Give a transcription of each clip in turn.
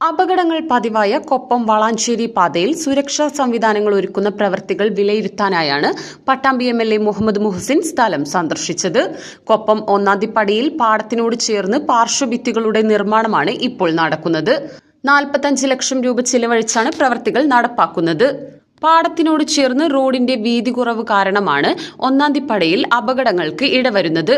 അപകടങ്ങൾ പതിവായ കൊപ്പം വളാഞ്ചേരി പാതയിൽ സുരക്ഷാ സംവിധാനങ്ങൾ ഒരുക്കുന്ന പ്രവൃത്തികൾ വിലയിരുത്താനായാണ് Pattambi M L A Muhammad Muhsin സ്ഥലം സന്ദർശിച്ചത്. കൊപ്പം ഒന്നാന്തിപ്പടിയിൽ പാടത്തിനോട് ചേർന്ന് പാർശ്വഭിത്തികളുടെ നിർമ്മാണമാണ് ഇപ്പോൾ നടക്കുന്നത്. നാൽപ്പത്തഞ്ച് ലക്ഷം രൂപ ചിലവഴിച്ചാണ് പ്രവൃത്തികൾ നടപ്പാക്കുന്നത്. പാടത്തിനോട് ചേർന്ന് റോഡിന്റെ വീതി കുറവ് കാരണമാണ് ഒന്നാന്തിപ്പടയിൽ അപകടങ്ങൾക്ക് ഇടവരുന്നത്.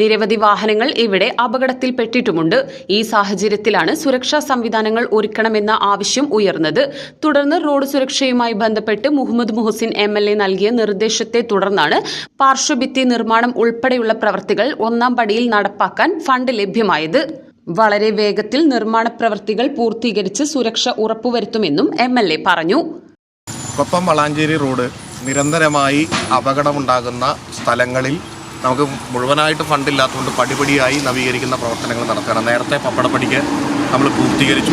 നിരവധി വാഹനങ്ങൾ ഇവിടെ അപകടത്തിൽപ്പെട്ടിട്ടുമുണ്ട്. ഈ സാഹചര്യത്തിലാണ് സുരക്ഷാ സംവിധാനങ്ങൾ ഒരുക്കണമെന്ന ആവശ്യം ഉയർന്നത്. തുടർന്ന് റോഡ് സുരക്ഷയുമായി ബന്ധപ്പെട്ട് Muhammad Muhsin M L A നൽകിയ നിർദ്ദേശത്തെ തുടർന്നാണ് പാർശ്വഭിത്തി നിർമ്മാണം ഉൾപ്പെടെയുള്ള പ്രവൃത്തികൾ ഒന്നാം പടിയിൽ നടപ്പാക്കാൻ ഫണ്ട് ലഭ്യമായത്. വളരെ വേഗത്തിൽ നിർമ്മാണ പ്രവൃത്തികൾ പൂർത്തീകരിച്ച് സുരക്ഷ ഉറപ്പുവരുത്തുമെന്നും എം എൽ എ പറഞ്ഞു. കൊപ്പം വളാഞ്ചേരി റോഡ് നിരന്തരമായി അപകടമുണ്ടാകുന്ന സ്ഥലങ്ങളിൽ നമുക്ക് മുഴുവനായിട്ട് ഫണ്ടില്ലാത്തതുകൊണ്ട് പടിപടിയായി നവീകരിക്കുന്ന പ്രവർത്തനങ്ങൾ നടത്തണം നേരത്തെ പപ്പടപ്പടിക്ക് നമ്മൾ പൂർത്തീകരിച്ചു.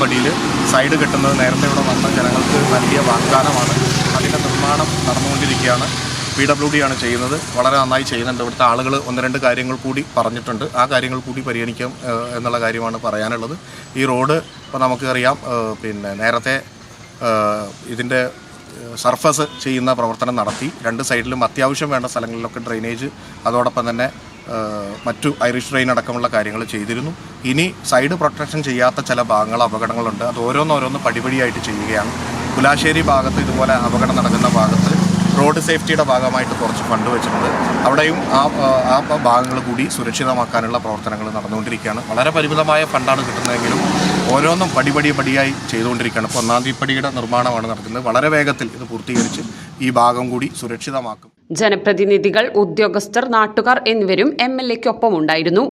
പടിയിൽ സൈഡ് കെട്ടുന്നത് നേരത്തെ ഇവിടെ വന്ന ജനങ്ങൾക്ക് നൽകിയ വാഗ്ദാനമാണ്. അതിന്റെ നിർമ്മാണം നടന്നുകൊണ്ടിരിക്കുകയാണ്. പി ഡബ്ല്യു ഡി ആണ് ചെയ്യുന്നത്. വളരെ നന്നായി ചെയ്യുന്നുണ്ട്. ഇവിടുത്തെ ആളുകൾ ഒന്ന് രണ്ട് കാര്യങ്ങൾ കൂടി പറഞ്ഞിട്ടുണ്ട്. ആ കാര്യങ്ങൾ കൂടി പരിഗണിക്കാം എന്നുള്ള കാര്യമാണ് പറയാനുള്ളത്. ഈ റോഡ് ഇപ്പോൾ നമുക്കറിയാം പിന്നെ നേരത്തെ ഇതിന്റെ സർഫസ് ചെയ്യുന്ന പ്രവർത്തനം നടത്തി. രണ്ട് സൈഡിലും അത്യാവശ്യം വേണ്ട സ്ഥലങ്ങളിലൊക്കെ ഡ്രെയിനേജ് അതോടൊപ്പം തന്നെ മറ്റു ഐറിഷ് ഡ്രെയിൻ അടക്കമുള്ള കാര്യങ്ങൾ ചെയ്തിരുന്നു. ഇനി സൈഡ് പ്രൊട്ടക്ഷൻ ചെയ്യാത്ത ചില ഭാഗങ്ങൾ അപകടങ്ങളുണ്ട്. അത് ഓരോന്നോരോന്ന് പടിപടിയായിട്ട് ചെയ്യുകയാണ്. പുലാശ്ശേരി ഭാഗത്ത് ഇതുപോലെ അപകടം നടക്കുന്ന ഭാഗത്ത് റോഡ് സേഫ്റ്റിയുടെ ഭാഗമായിട്ട് കുറച്ച് ഫണ്ട് വെച്ചിട്ടുണ്ട്. അവിടെയും ആ ആ ഭാഗങ്ങൾ കൂടി സുരക്ഷിതമാക്കാനുള്ള പ്രവർത്തനങ്ങൾ നടന്നുകൊണ്ടിരിക്കുകയാണ്. വളരെ പരിമിതമായ ഫണ്ടാണ് കിട്ടുന്നതെങ്കിലും ഓരോന്നും പടിപടി പടിയായി ചെയ്തുകൊണ്ടിരിക്കുകയാണ്. ഇപ്പോൾ ഒന്നാം തീപ്പടിയുടെ നിർമ്മാണമാണ് നടക്കുന്നത്. വളരെ വേഗത്തിൽ ഇത് പൂർത്തീകരിച്ച് ഈ ഭാഗം കൂടി സുരക്ഷിതമാക്കും. ജനപ്രതിനിധികൾ ഉദ്യോഗസ്ഥർ നാട്ടുകാർ എന്നിവരും എം എൽ എക്കൊപ്പം ഉണ്ടായിരുന്നു.